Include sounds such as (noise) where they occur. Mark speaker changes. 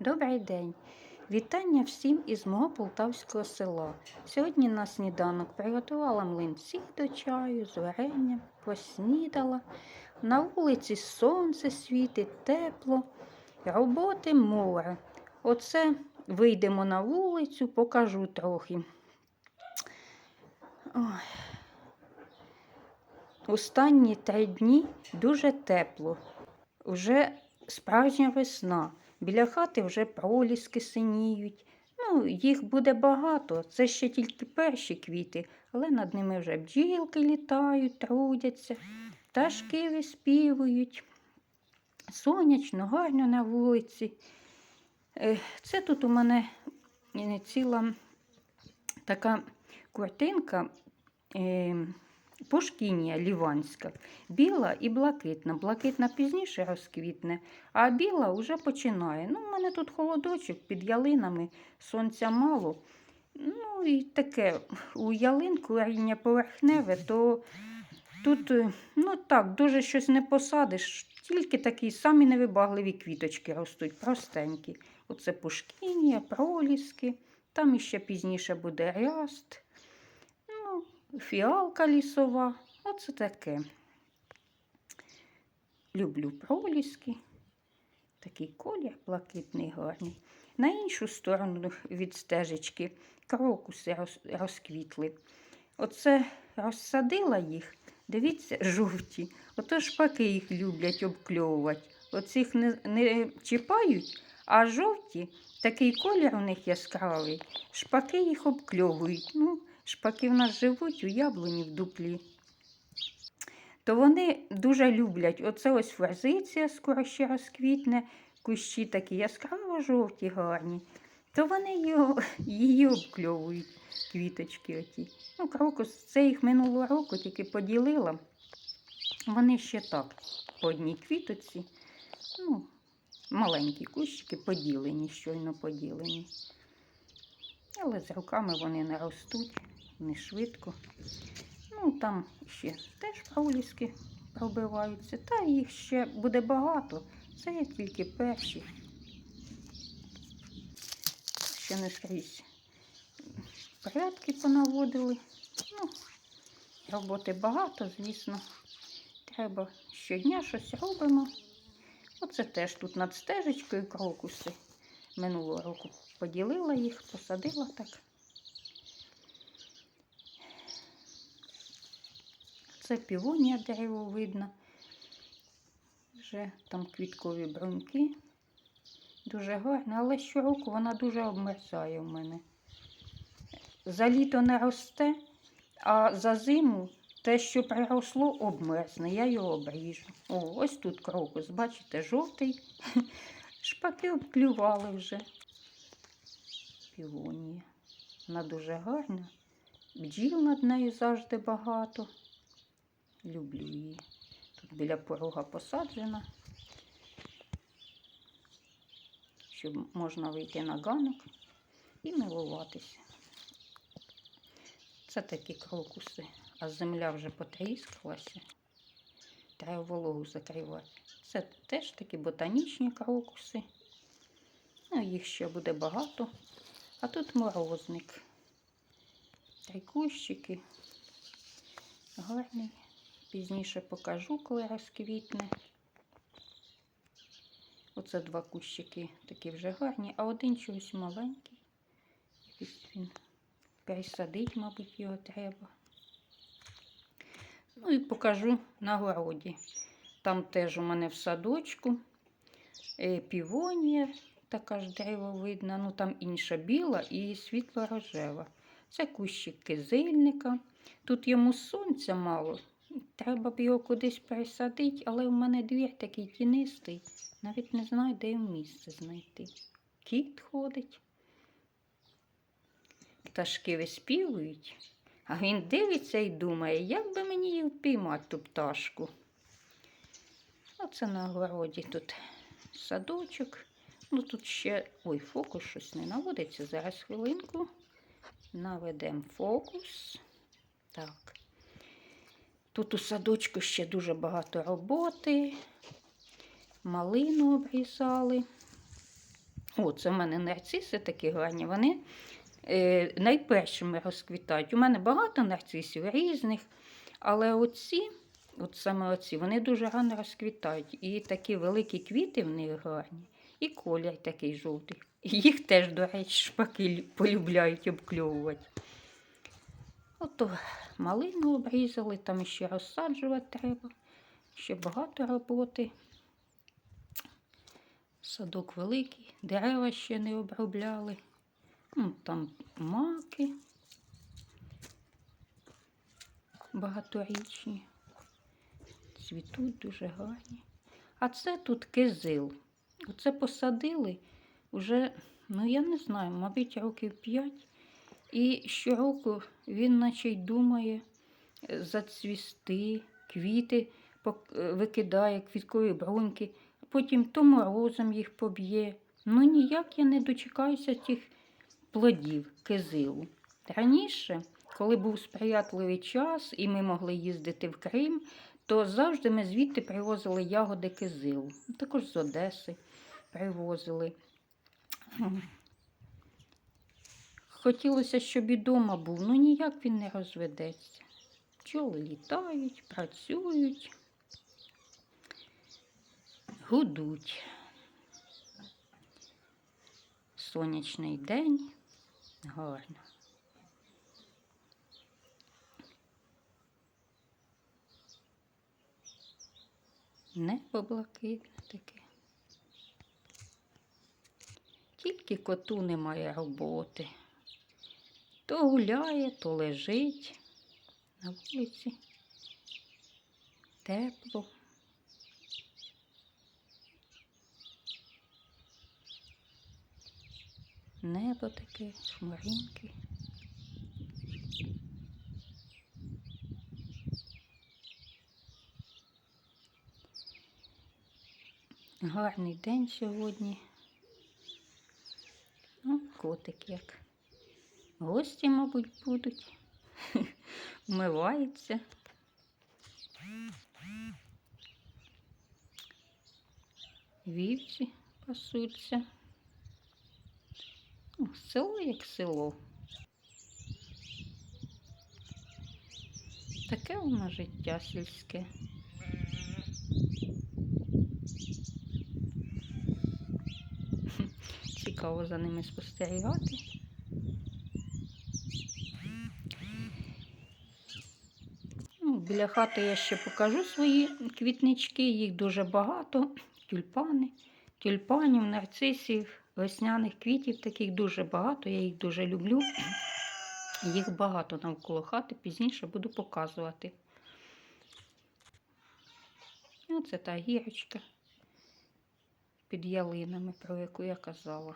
Speaker 1: Добрий день! Вітання всім із мого полтавського села. Сьогодні на сніданок приготувала млинці до чаю з варенням, поснідала. На вулиці сонце світить, тепло, роботи море. Оце вийдемо на вулицю, покажу трохи. Ой. Останні три дні дуже тепло. Вже справжня весна. Біля хати вже проліски синіють. Ну, їх буде багато. Це ще тільки перші квіти, але над ними вже бджілки літають, трудяться, пташки виспівують. Сонячно, гарно на вулиці. Е, Це тут у мене е, ціла така картинка. Пушкінія ліванська, біла і блакитна. Блакитна пізніше розквітне, а біла вже починає. Ну, У мене тут холодочок під ялинами, сонця мало. Ну і таке у ялинку коріння поверхневе, то тут е, ну так, дуже щось не посадиш, тільки такі самі невибагливі квіточки ростуть, простенькі. Оце пушкінія, проліски, там іще пізніше буде ряст. Фіалка лісова. Оце таке. Люблю проліски. Такий колір блакитний гарний. На іншу сторону від стежечки крокуси роз- розквітли. Оце розсадила їх. Дивіться, жовті. Ото шпаки їх люблять обкльовувати. Оцих не, не чіпають, а жовті, такий колір у них яскравий, шпаки їх обкльовують. Ну, шпаки в нас живуть у яблуні в дуплі. То вони дуже люблять. Оце ось форзиція скоро ще розквітне, кущі такі яскраво жовті, гарні. То вони його, її обкльовують, квіточки оті. Ну, крокус, це їх минулого року тільки поділила. Вони ще так, по одній квіточці. Ну, маленькі кущики поділені, щойно поділені. Але з руками вони не ростуть, не швидко. Ну, там ще теж проліски пробиваються, та їх ще буде багато. Це тільки перші. Ще не скрізь порядки понаводили. Ну, роботи багато, звісно. Треба щодня щось робимо. Оце теж тут над стежечкою крокуси. Минулого року поділила їх, посадила так. Це півонія дерево видно. Вже там квіткові бруньки. Дуже гарна, але щороку вона дуже обмерзає в мене. За літо не росте, а за зиму те, що приросло, обмерзне. Я його обріжу. О, ось тут крокус, бачите, жовтий. (laughs) Шпаки обклювали вже. Півонія. Вона дуже гарна. Бджіл над нею завжди багато. Люблю її. Тут біля порога посаджена, щоб можна вийти на ганок і милуватися. Це такі крокуси, а земля вже потріскалася. Треба вологу закривати. Це теж такі ботанічні крокуси. Ну, їх ще буде багато. А тут морозник. Три кущики. Гарний. Пізніше покажу, коли розквітне. Оце два кущики такі вже гарні, а один чогось маленький. Якийсь він пересадить, мабуть, його треба. Ну і покажу на городі. Там теж у мене в садочку е, півонія, така ж дерево видно, ну там інша біла і світло-рожева. Це кущик кизильника. Тут йому сонця мало. Треба б його кудись пересадити, але в мене двір такий тінистий. Навіть не знаю, де йому місце знайти. Кіт ходить. Пташки виспівують, а він дивиться і думає, як би мені її впіймати ту пташку. Оце на городі тут садочок. Ну тут ще. Ой, фокус щось не наводиться. Зараз хвилинку. Наведемо фокус. Так. Тут у садочку ще дуже багато роботи. Малину обрізали. О, це в мене нарциси такі гарні. Вони е, найпершими розквітають. У мене багато нарцисів різних, але оці, от саме оці, вони дуже рано розквітають. І такі великі квіти в них гарні, і колір такий жовтий. Їх теж, до речі, шпаки полюбляють обкльовувати. Ото малину обрізали, там ще розсаджувати треба. Ще багато роботи. Садок великий, дерева ще не обробляли. Ну, там маки багаторічні. Цвітуть дуже гарні. А це тут кизил. Оце посадили вже, ну я не знаю, мабуть, років п'ять. І щороку він наче й думає е, зацвісти, квіти е, викидає, квіткові бруньки, потім то морозом їх поб'є. Ну ніяк я не дочекаюся тих плодів кизилу. Раніше, коли був сприятливий час і ми могли їздити в Крим, то завжди ми звідти привозили ягоди кизилу. Також з Одеси привозили. Хотілося, щоб і дома був, ну ніяк він не розведеться. Пчоли літають, працюють, гудуть. Сонячний день, гарно. Небо блакитне таке. Тільки коту немає роботи. То гуляє, то лежить на вулиці. Тепло. Небо таке, хмаринки. Гарний день сьогодні. Ну, котик як. Гості, мабуть, будуть. (laughs) Вмиваються. Вівці пасуться. Ну, Село як село. Таке воно життя сільське. (laughs) Цікаво за ними спостерігати. Ну, біля хати я ще покажу свої квітнички, їх дуже багато. Тюльпани, тюльпанів, нарцисів, весняних квітів таких дуже багато, я їх дуже люблю. Їх багато навколо хати, пізніше буду показувати. Оце та гірочка під ялинами, про яку я казала.